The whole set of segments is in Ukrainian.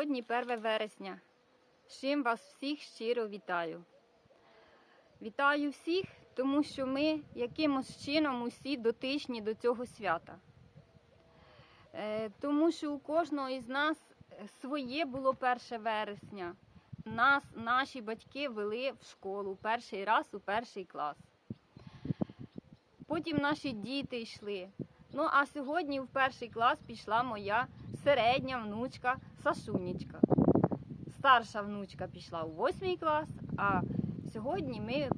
Сьогодні 1 вересня. З чим вас всіх щиро вітаю. Вітаю всіх, тому що ми якимось чином усі дотичні до цього свята. Е, Тому що у кожного із нас своє було 1 вересня. Нас, наші батьки вели в школу перший раз у перший клас. Потім наші діти йшли. Ну а сьогодні в перший клас пішла моя середня внучка Сашунечка. Старша внучка пішла у восьмий клас, а сьогодні ми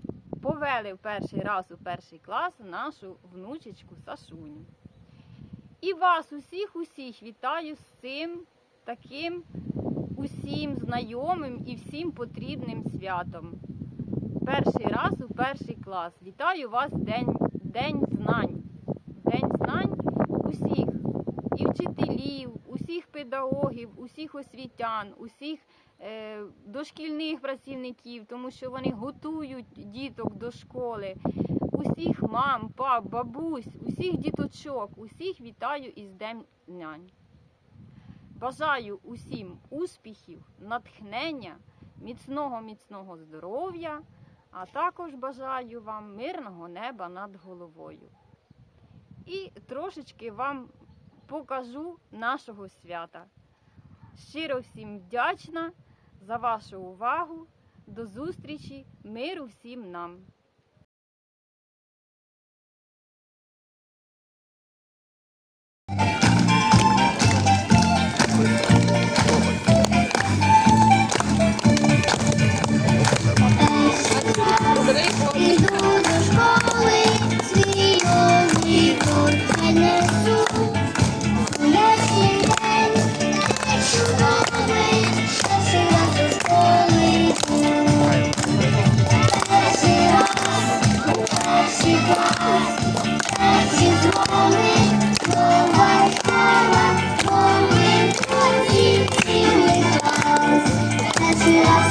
повели в перший раз у перший клас нашу внучечку Сашуню. І вас усіх усіх вітаю з цим таким усім знайомим і всім потрібним святом. Перший раз у перший клас. Вітаю вас День, День знань. День знань усіх і вчителів, усіх педагогів, усіх освітян, усіх е, дошкільних працівників, тому що вони готують діток до школи, усіх мам, пап, бабусь, усіх діточок, усіх вітаю із Днем Нянь. Бажаю усім успіхів, натхнення, міцного міцного здоров'я, а також бажаю вам мирного неба над головою. І трошечки вам покажу нашого свята. Щиро всім вдячна за вашу увагу. До зустрічі, миру всім нам!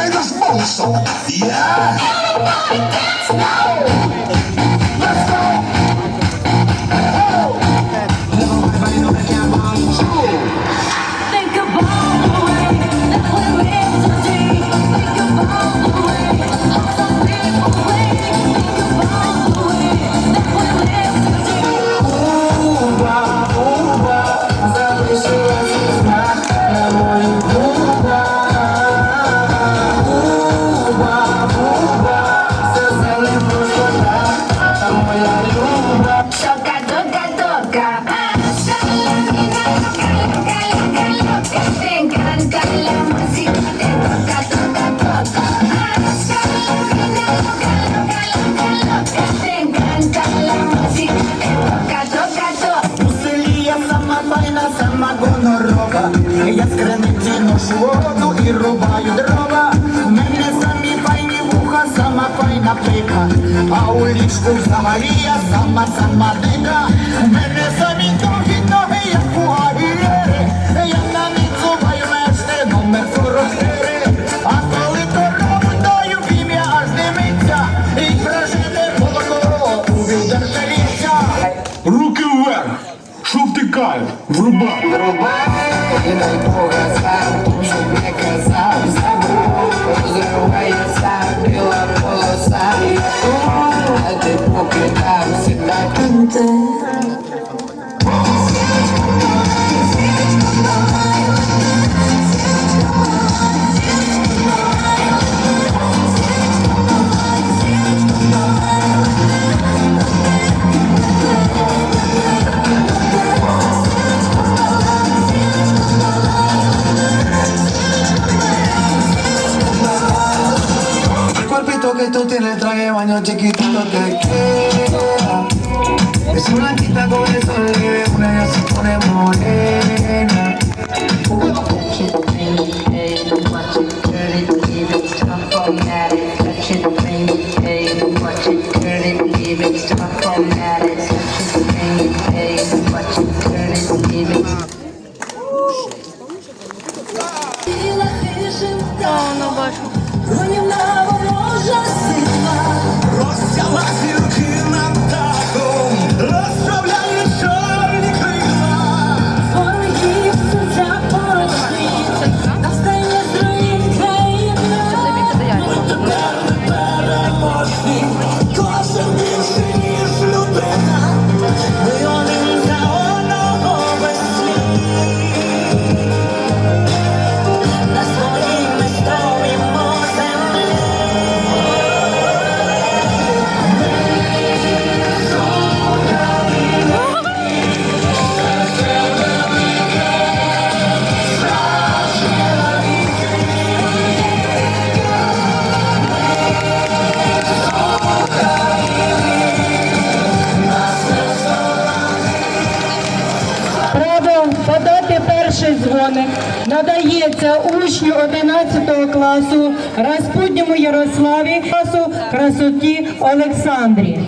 play this boat song. Yeah. Everybody dance now. А у ліжку взагалі я сама сама дика. У мене самі довгі ноги, як у авієри. Я на них зубаю мешти номер 44. А коли корову даю, в ім'я аж димиться. І прожити молоко у відержеліття. Руки вверх. Що втикає? Врубай. І дай Бога тому не казав, забув, розривається สายว่าจะพวกเกิดตามสินดับตั้งใอ te le traje baño chiquitito te queda. Es blanquita con el sol leve, una ya se pone morena. Não, não gosto. Дзвоник надається учню 11 класу Распутньому Ярославі класу красоті Олександрі.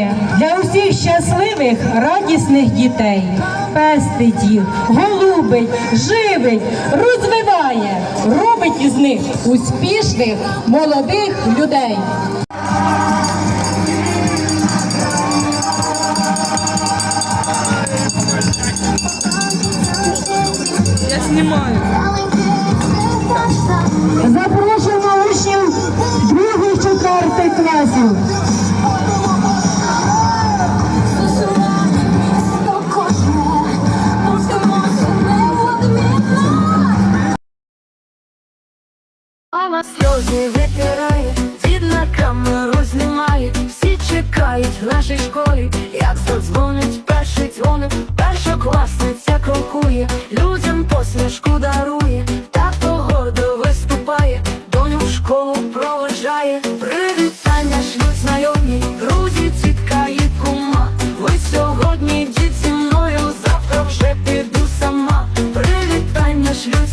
Відчиняє для усіх щасливих, радісних дітей. Пестить їх, голубить, живить, розвиває, робить із них успішних молодих людей. Я знімаю. Запрошуємо учнів других четвертих класів. Сльози витирає, дід на камеру знімає, всі чекають в нашій школі, як задзвонить перший дзвоник, першокласниця крокує, людям посмішку дарує, тато гордо виступає, доню в школу проведжає, привітання шлють знайомі, друзі, тітка і кума. Ви сьогодні дід зі мною, завтра вже піду сама. Привітання шлють